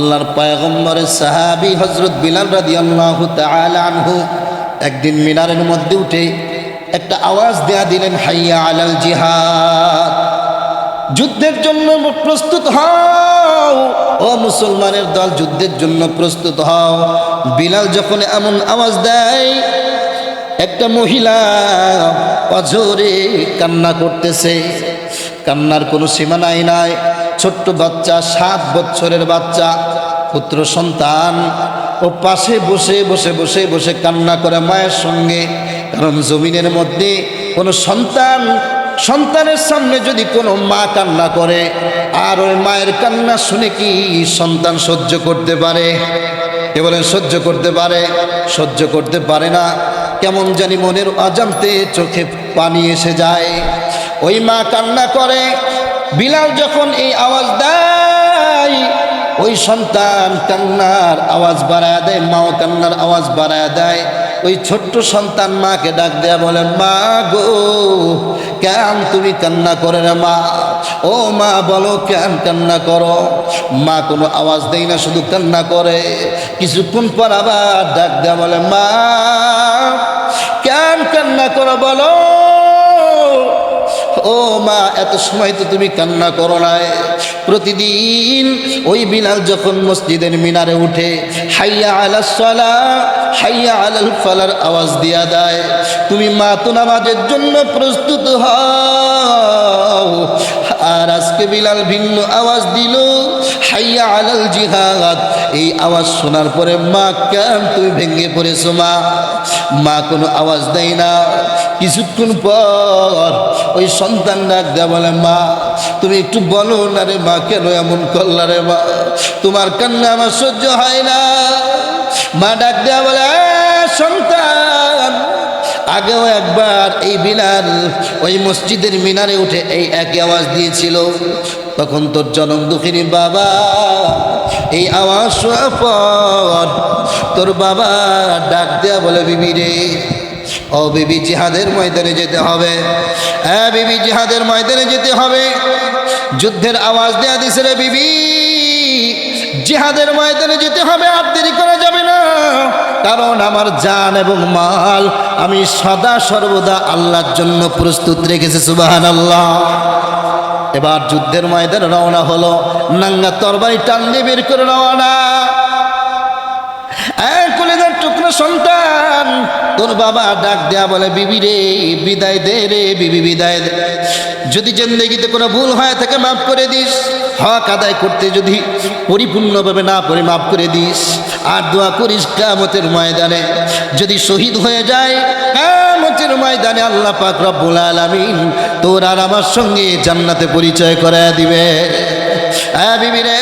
আল্লাহর পয়গম্বরের সাহাবি হজরত বিলাল রাদিয়াল্লাহু তাআলা আনহু একদিন মিনারের মধ্যে উঠে একটা আওয়াজ দেয়া দিলেন, হাইয়া আলাল জিহাদ। যুদ্ধের জন্য প্রস্তুত হও, ও মুসলমানের দল, যুদ্ধের জন্য প্রস্তুত হও। বিলাল যখন এমন আওয়াজ দেয়, একটা মহিলা অঝরে কান্না করতেছে। কান্নার কোনো সীমানাই নাই ছোট্ট বাচ্চা, সাত বছরের বাচ্চা। পুত্র সন্তান ও পাশে বসে বসে বসে বসে কান্না করে মায়ের সঙ্গে। কারণ জমিনের মধ্যে কোনো সন্তান, সন্তানের সামনে যদি কোনো মা কান্না করে, আর ওই মায়ের কান্না শুনে কি সন্তান সহ্য করতে পারে? কে বলেন সহ্য করতে পারে? সহ্য করতে পারে না। কেমন জানি মনের অজান্তে চোখে পানি এসে যায়। ওই মা কান্না করে। বিলাল যখন এই আওয়াজ দেয় ওই সন্তান কান্নার আওয়াজ বাড়ায় দেয়, মাও কান্নার আওয়াজ বাড়ায় দেয়। ওই ছোট্ট সন্তান মাকে ডাক দেয়া বলেন মা গো, কেন তুমি কান্না করে রে মা? ও মা, বলো কেন কান্না করো? মা কোনো আওয়াজ দেয় না, শুধু কান্না করে। কিছুক্ষণ পর আবার ডাক দেয়া বলে, মা, কেন কান্না করো বলো? ও মা, এত সময় তো তুমি কান্না করো নাই। প্রতিদিন ওই বিলাল যখন মসজিদের মিনারে উঠে, হাইয়া আলা হাইয়া আলাল ফালার আওয়াজ দিয়া দেয়, তুমি মা, তো নামাজের জন্য প্রস্তুত হও। আর আজকে বিলাল ভিন্ন আওয়াজ দিল, হাইয়া আলাল জিহাদ। এই আওয়াজ শোনার পরে, মা, কেন তুমি ভেঙে পড়েছো মা? মা কোনো আওয়াজ দেয় না। কিছুক্ষণ পর ওই সন্তান ডাক দেয়া বলে মা তুমি একটু বলো না রে মা কেন এমন করলা রে মা? তোমার কান্না আমার সহ্য হয় না। মা ডাক দেয়া বলে "এ, সন্তান আগেও একবার এই মিনার ওই মসজিদের মিনারে উঠে এই একই আওয়াজ দিয়েছিল। তখন তোর জনম দুঃখিনী বাবা এই আওয়াজ শোনার পর তোর বাবা ডাক দেয়া বলে বিবি রে ও বিবি, জিহাদের ময়দানে যেতে হবে। হ্যাঁ বিবি, জিহাদের ময়দানে যেতে হবে। যুদ্ধের আওয়াজ দেয়া দিছে রে বিবি। জিহাদের ময়দানে যেতে হবে, আর দেরি করা যাবে না। কারণ আমার জান এবং মাল আমি সদা সর্বদা আল্লাহর জন্য প্রস্তুত রেখেছি সুবাহান আল্লাহ এবার যুদ্ধের ময়দানে রওনা হলো। নাঙ্গা তরবারি টান দিয়ে বের করে রওনা। সন্তান। তোর বাবা ডাক দেয়া বলে, বিবি রে, বিদায় দে রে, বিবি বিদায় দে। যদি জিন্দগিতে কোনো ভুল হয় থাকে মাফ করে দিস। হক আদায় করতে যদি পরিপূর্ণভাবে না করে মাফ করে দিস। আর দোয়া করিস কামতের ময়দানে। যদি শহীদ হয়ে যায় কামতের ময়দানে আল্লাহ পাক রব্বুল আলামিন তোর আর আমার সঙ্গে জান্নাতে পরিচয় করে দিবে। হ্যাঁ বিবি রে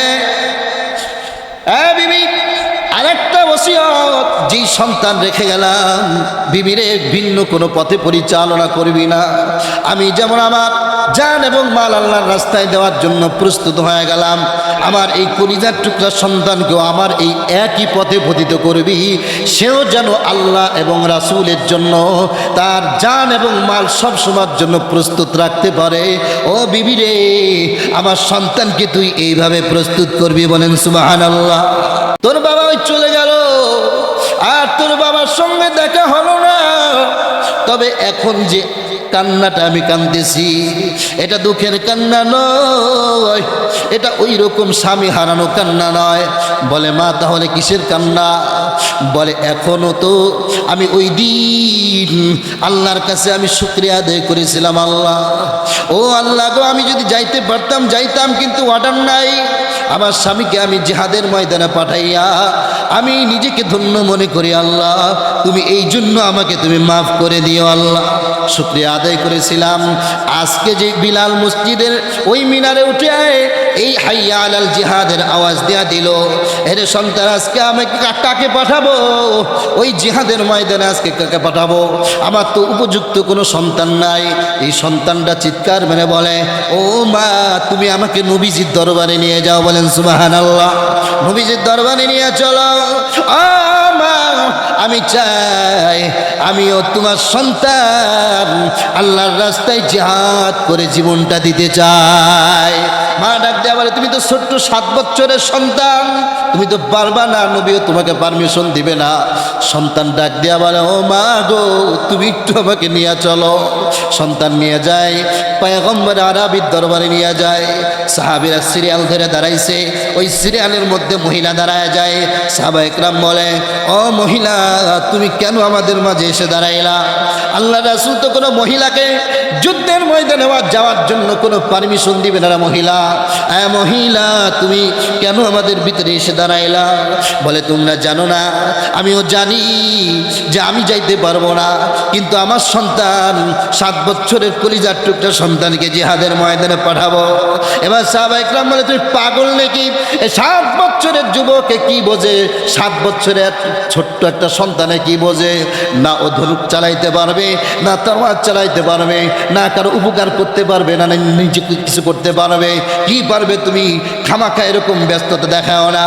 হ্যাঁ ওসিয়ত যেই সন্তান রেখে গেলাম, বিবিরে ভিন্ন কোনো পথে পরিচালনা করবি না। আমি যেমন আমার জান এবং মাল আল্লাহর রাস্তায় দেওয়ার জন্য প্রস্তুত হয়ে গেলাম, আমার এই কলিজার টুকরা সন্তানকেও আমার এই একই পথে পতিত করবি। সেও যেন আল্লাহ এবং রাসূলের জন্য তার জান এবং মাল সব সময়ের জন্য প্রস্তুত রাখতে পারে। ও বিবিরে, আমার সন্তানকে তুই এইভাবে প্রস্তুত করবি বলেন সুবাহান আল্লাহ তোর বাবা ওই চলে গেল। আর তোর বাবার সঙ্গে দেখা হলো না। তবে এখন যে কান্নাটা আমি কান্দেছি, এটা দুঃখের কান্না নয়। এটা ওই রকম স্বামী হারানো কান্না নয়। বলে, মা, তাহলে কিসের কান্না? বলে, এখনও তো আমি ওই দিন আল্লাহর কাছে আমি শুক্রিয়া আদায় করেছিলাম আল্লাহ। ও আল্লাহ গো, আমি যদি যাইতে পারতাম, যাইতাম, কিন্তু অর্ডার নাই। আমার স্বামীকে আমি জেহাদের ময়দানে পাঠাইয়া আমি নিজেকে ধন্য মনে করি আল্লাহ। তুমি এই জন্য আমাকে তুমি মাফ করে দিও আল্লাহ। শুক্রিয়া আদায় করেছিলাম। আজকে যে বিলাল মসজিদের ওই মিনারে উঠে এই হাইয়া আলাল জিহাদের আওয়াজ দেয়া দিল, এর সন্তান, আজকে আমাকে কা- কাকে পাঠাবো? ওই জিহাদের ময়দানে আজকে কাকে পাঠাবো? আমার তো উপযুক্ত কোনো সন্তান নাই। এই সন্তানটা চিৎকার মেনে বলে, ও মা, তুমি আমাকে নবীজির দরবারে নিয়ে যাও। বলেন সুবাহান আল্লাহ নবীজির দরবারে নিয়ে চলো। ও মা আমি চাই, আমিও তোমার সন্তান। আল্লাহর রাস্তায় জিহাদ করে জীবনটা দিতে চাই। মা ডাক দেয়া বলে, তুমি তো ছোট্ট সাত বছরের সন্তান। তুমি তো পারবা না, নবীও তোমাকে পারমিশন দিবে না। সন্তান ডাক দেওয়া বলে, ও মা গো, তুমি একটু আমাকে নিয়ে চলো। সন্তান নিয়ে যায়, পয়গম্বর আরবির দরবারে নিয়ে যায়। সাহাবিরা সিরিয়াল ধরে দাঁড়াইছে। ওই সিরিয়ালের মধ্যে মহিলা দাঁড়ায় যায়। সাহাবা একরাম বলে, ও মহিলা তুমি কেন আমাদের মাঝে এসে দাঁড়াইলা? আল্লাহ রাসুল তো কোনো মহিলাকে যুদ্ধের ময়দানে যাওয়ার জন্য কোনো পারমিশন দিবে না মহিলা। হ্যাঁ মহিলা, তুমি কেন আমাদের ভিতরে এসে দাঁড়াইলা? বলে, তোমরা জানো না, আমিও জানি যে আমি যাইতে পারব না। কিন্তু আমার সন্তান সাত বছরের কলিজার টুকটা সন্তানকে জিহাদের ময়দানে পাঠাবো। এবার সাহাবা ইকরাম বলে, তুমি পাগল নাকি? সাত বছরের যুবকে কি বোঝে? সাত বছরের ছোট্ট একটা সন্তানে কি বোঝে? না ও ধনুক চালাইতে পারবে, না তরোয়ার চালাইতে পারবে না কারও উপকার করতে পারবে, না নিজে কিছু করতে পারবে। কি পারবে তুমি? খামাখা এরকম ব্যস্ততা দেখাও না।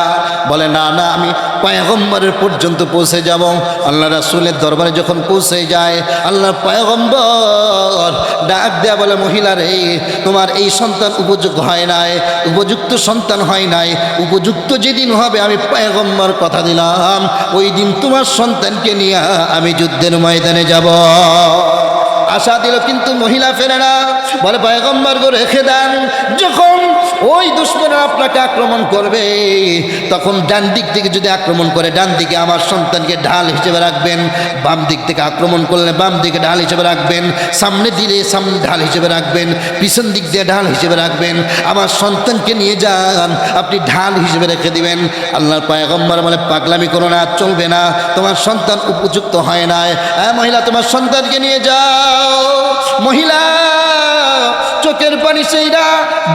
বলে, না না, আমি পায়গম্বরের পর্যন্ত পৌঁছে যাব। আল্লাহ রাসুলের দরবারে যখন পৌঁছে যায় আল্লাহ পায়গম্বর ডাক দেয়া বলে, মহিলা রে, তোমার এই সন্তান উপযুক্ত হয় নাই, উপযুক্ত সন্তান হয় নাই, উপযুক্ত যেদিন হবে আমি পায়গম্বর কথা দিলাম, ওই দিন তোমার সন্তানকে নিয়ে আমি যুদ্ধের ময়দানে যাব। আশা দিল কিন্তু মহিলা ফেরে না বলে পয়গম্বর গো রেখে দেন। যখন ওই দুশ্মন আপনাকে আক্রমণ করবে। তখন ডান দিক থেকে যদি আক্রমণ করে, ডান দিকে আমার সন্তানকে ঢাল হিসেবে রাখবেন। বাম দিক থেকে আক্রমণ করলে বাম দিকে ঢাল হিসেবে রাখবেন। সামনে দিলে সামনে ঢাল হিসেবে রাখবেন। পিছন দিক দিয়ে ঢাল হিসেবে রাখবেন। আমার সন্তানকে নিয়ে যান। আপনি ঢাল হিসেবে রেখে দিবেন। আল্লাহর পায়গম্বর মানে পাগলামি করো না, চলবে না। তোমার সন্তান উপযুক্ত হয় না হ্যাঁ মহিলা, তোমার সন্তানকে নিয়ে যাও। মহিলা চোখের পানি সেইরা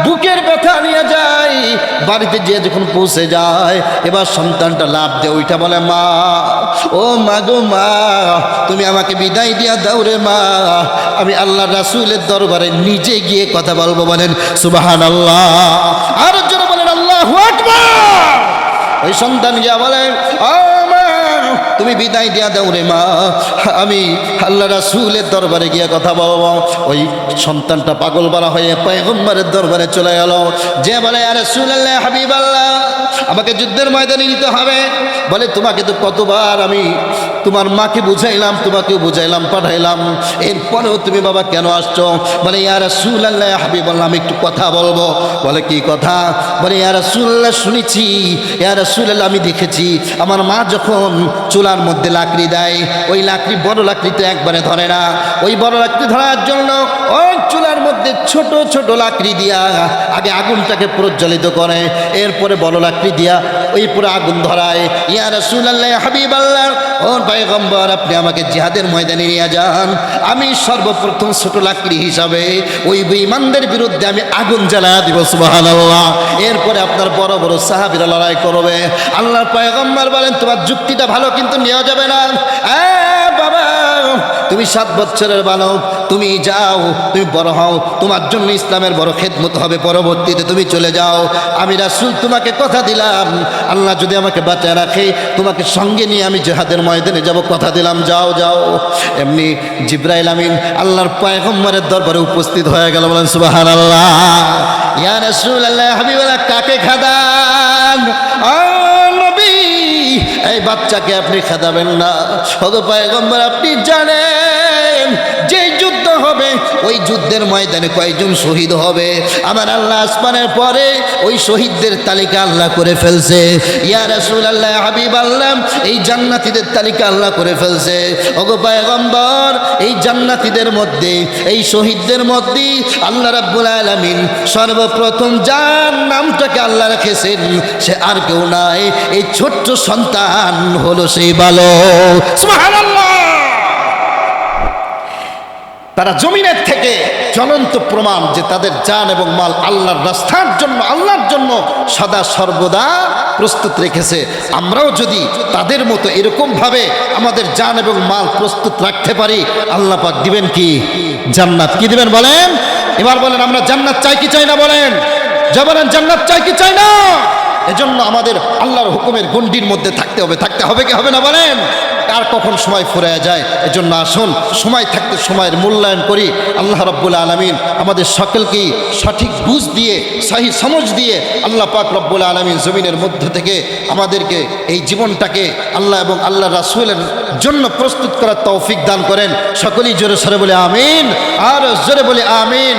বুকের ব্যথা নিয়ে যায়, বাড়িতে যেয়ে যখন পৌঁছে যায়, এবার সন্তানটা লাভ দেয়, ওইটা বলে, মা, ও মা গো মা, তুমি আমাকে বিদায় দিয়া দাও রে মা, আমি আল্লাহ রাসুলের দরবারে নিজে গিয়ে কথা বলব, বলেন সুবাহান আল্লাহ আর জন্য বলেন, আল্লাহ ওই সন্তান গিয়া বলেন "ও তুমি বিদায় দিয়া দাও রে মা। আমি আল্লাহ রাসুলের দরবারে গিয়ে কথা বলব। ওই সন্তানটা পাগল বাড়া হয়ে পয়গম্বরের দরবারে চলে গেল। যে বলে আরে সুলাল্লাহ হাবিব আল্লাহ আমাকে যুদ্ধের ময়দানে নিতে হবে। বলে, তোমাকে তো কতবার আমি তোমার মাকে বুঝাইলাম, তোমাকেও বুঝাইলাম, পাঠাইলাম। এরপরেও তুমি বাবা কেন আসছো? বলে, ইয়া রাসূলুল্লাহ, হাবিবাল্লাহ, আমি একটু কথা বলব। বলে, কি কথা? বলে, ইয়া রাসূলুল্লাহ, শুনেছি। ইয়া রাসূলুল্লাহ, আমি দেখেছি। আমার মা যখন চুলার মধ্যে লাকড়ি দেয়। ওই লাকড়ি বড় লাকড়িতে একবারে ধরে না। ওই বড় লাকড়ি ধরার জন্য ওই চুলার মধ্যে ছোট ছোট লাকড়ি দিয়া আগে আগুনটাকে প্রজ্বলিত করে, এরপরে বড় লাকড়ি দিয়া ওই পুরো আগুন ধরায়। ইয়া রাসূলুল্লাহ হাবিবাল্লাহ, ও পয়গম্বর, আপনি আমাকে জিহাদের ময়দানে নিয়ে যান। আমি সর্বপ্রথম ছোট লাকড়ি হিসাবে ওই বেঈমানদের বিরুদ্ধে আমি আগুন জ্বালা দিব, সুবহানাল্লাহ। এরপরে আপনার বড় বড় সাহাবীরা লড়াই করবে। আল্লাহর পয়গম্বর বলেন, তোমার যুক্তিটা ভালো, কিন্তু নেওয়া যাবে না। বাবা তুমি সাত বছরের বালক, তুমি যাও, তুমি বড় হও, তোমার জন্য ইসলামের বড় খেদমত হবে। পরবর্তীতে তুমি চলে যাও। আমি রাসুল তোমাকে কথা দিলাম। আল্লাহ যদি আমাকে বাঁচায় রাখে, তোমাকে সঙ্গে নিয়ে আমি জেহাদের ময়দানে যাব। কথা দিলাম, যাও যাও। এমনি জিব্রাইল আমিন আল্লাহর পয়গম্বরের দরবারে উপস্থিত হয়ে গেল। বলেন সুবাহান আল্লাহ ইয়া রাসুল আল্লাহ হাবিবাল্লাহ, কাকে খাদান? এই বাচ্চাকে আপনি খেদাবেন না। হতো পায়গম্বর আপনি জানেন যে ওই যুদ্ধের ময়দানে কয়েকজন শহীদ হবে? আমার আল্লাহ আসমানের পরে ওই শহীদদের তালিকা আল্লাহ করে ফেলছে। ইয়া রাসূল আল্লাহ হাবিব আল্লাহ, এই জান্নাতীদের তালিকা আল্লাহ করে ফেলছে। ওগো এই জান্নাতীদের মধ্যে, এই শহীদদের মধ্যে আল্লাহ রাব্বুল আলামিন সর্বপ্রথম যার নামটাকে আল্লাহ রেখেছেন, সে আর কেউ নাই। এই ছোট্ট সন্তান হলো সেই বালক। সুবহানাল্লাহ। তারা জমিনের থেকে জ্বলন্ত প্রমাণ যে তাদের জান এবং মাল আল্লাহর রাস্তার জন্য, আল্লাহর জন্য সদা সর্বদা প্রস্তুত রেখেছে। আমরাও যদি তাদের মতো এরকমভাবে আমাদের জান এবং মাল প্রস্তুত রাখতে পারি, আল্লাহ পাক দিবেন কি? জান্নাত কি দিবেন বলেন? এবার বলেন, আমরা জান্নাত চাই কি চাই না বলেন? জবানান জান্নাত চাই কি চাই না? এজন্য আমাদের আল্লাহর হুকুমের গণ্ডির মধ্যে থাকতে হবে। থাকতে হবে কি হবে না বলেন? কার কখন সময় ফুরায় যায়। এজন্য আসুন, সময় থাকতে সময়ের মূল্যায়ন করি। আল্লাহ রব্বুল আলমিন আমাদের সকলকেই সঠিক বুঝ দিয়ে, সহি সমঝ দিয়ে আল্লাহ পাক রব্বুল আলমিন জমিনের মধ্য থেকে আমাদেরকে এই জীবনটাকে আল্লাহ এবং আল্লাহ রাসুলের জন্য প্রস্তুত করার তৌফিক দান করেন। সকলেই জোরে সরে বলে আমিন, আর জোরে বলে আমিন।